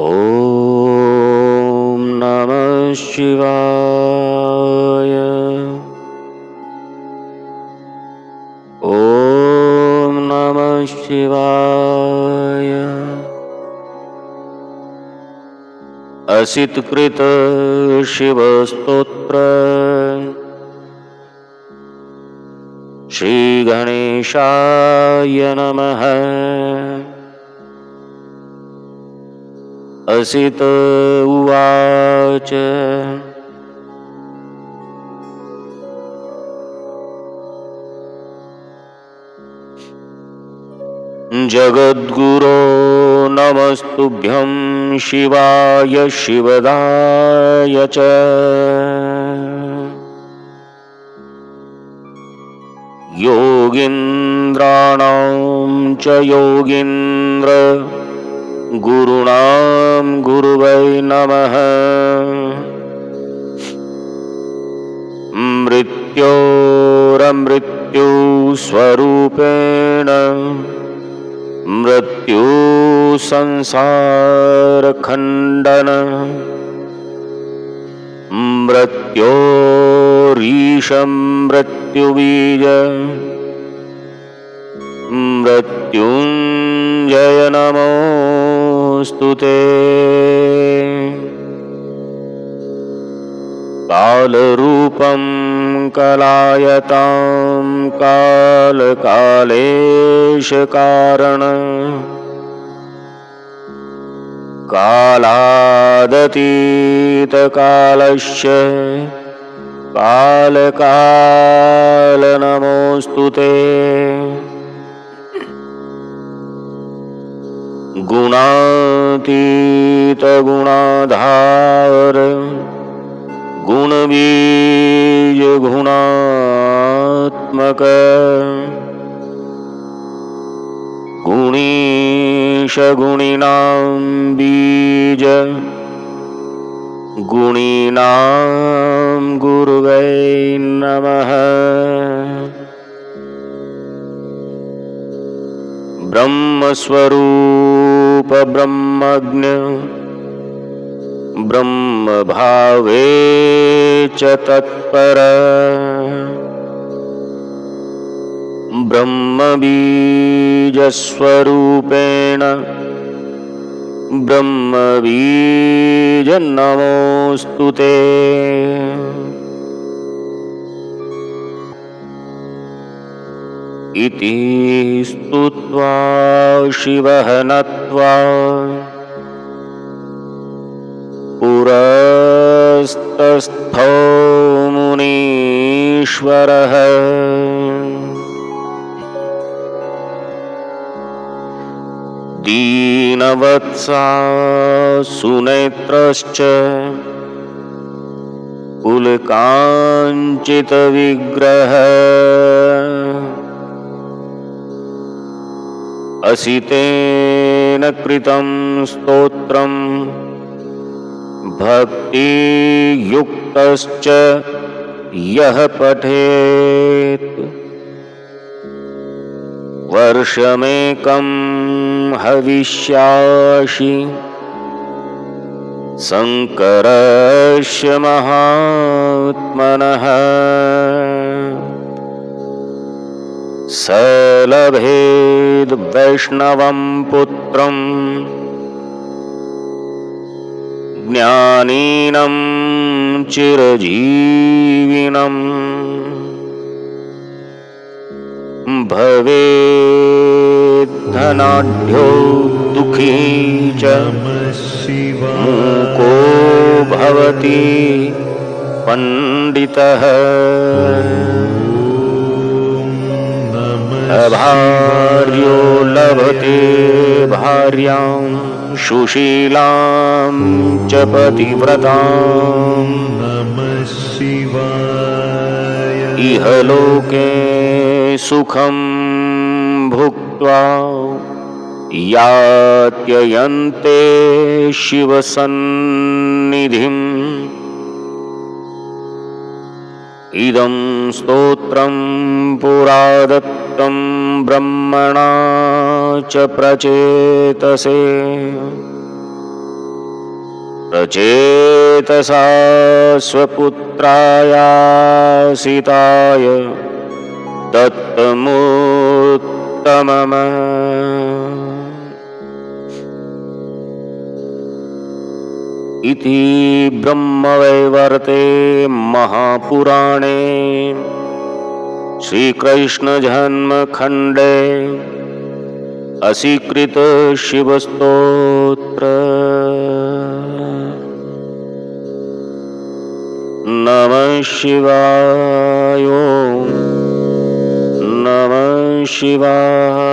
ॐ नमः शिवाय। ॐ नमः शिवाय। असितकृत शिवस्तोत्र श्रीगणेशाय नमः असित उवाच। जगद्गुरो नमस्तुभ्यं शिवाय शिवदाय च। योगीन्द्राणां च योगीन्द्र। गुरुणां गुरुवै नमः। मृत्योरमृत्युस्वरूपेण मृत्यु संसारखण्डन मृत्योरीशं मृत्युबीज। मृत्युञ्जय नमोऽस्तु ते कालरूपं कलायतां कालकालेशकारण। कालादतीतकालश्च कालकाल नमोऽस्तु ते। गुणातीतगुणाधार गुणबीज गुणात्मक। गुणीश गुणिनां बीज। गुणीनां गुरुवै नमः। ब्रह्मस्वरूप ब्रह्मज्ञ ब्रह्मभावे च तत्पर। ब्रह्मबीजस्वरूपेण ब्रह्मबीज नमोऽस्तु ते। इति स्तुत्वा शिवः नत्वा पुरस्तस्थो मुनीश्वरः। दीनवत्सा सुनेत्रश्च पुलकाञ्चितविग्रह। असितेन कृतं स्तोत्रम् भक्तियुक्तश्च यः पठेत्। वर्षमेकं हविष्याशि शङ्करस्य महात्मनः। स लभेद् वैष्णवं पुत्रम् ज्ञानीनं चिरजीविनम् भवेद्धनाढ्यो दुःखी च मूको भवति पण्डितः भार्यो लभते भार्यां सुशीलां च पतिव्रताम् इह लोके सुखं भुक्त्वा यात्ययन्ते शिवसन्निधिम् इदं स्तोत्रं पुरा दत्तं ब्रह्मणा च प्रचेतसे। प्रचेतसा स्वपुत्राया सीताय दत्तमुत्तमम्। इति ब्रह्मवैवर्ते महापुराणे। श्रीकृष्णजन्मखण्डे असीकृत शिवस्तोत्र। नम शिवाय। नम शिवाय।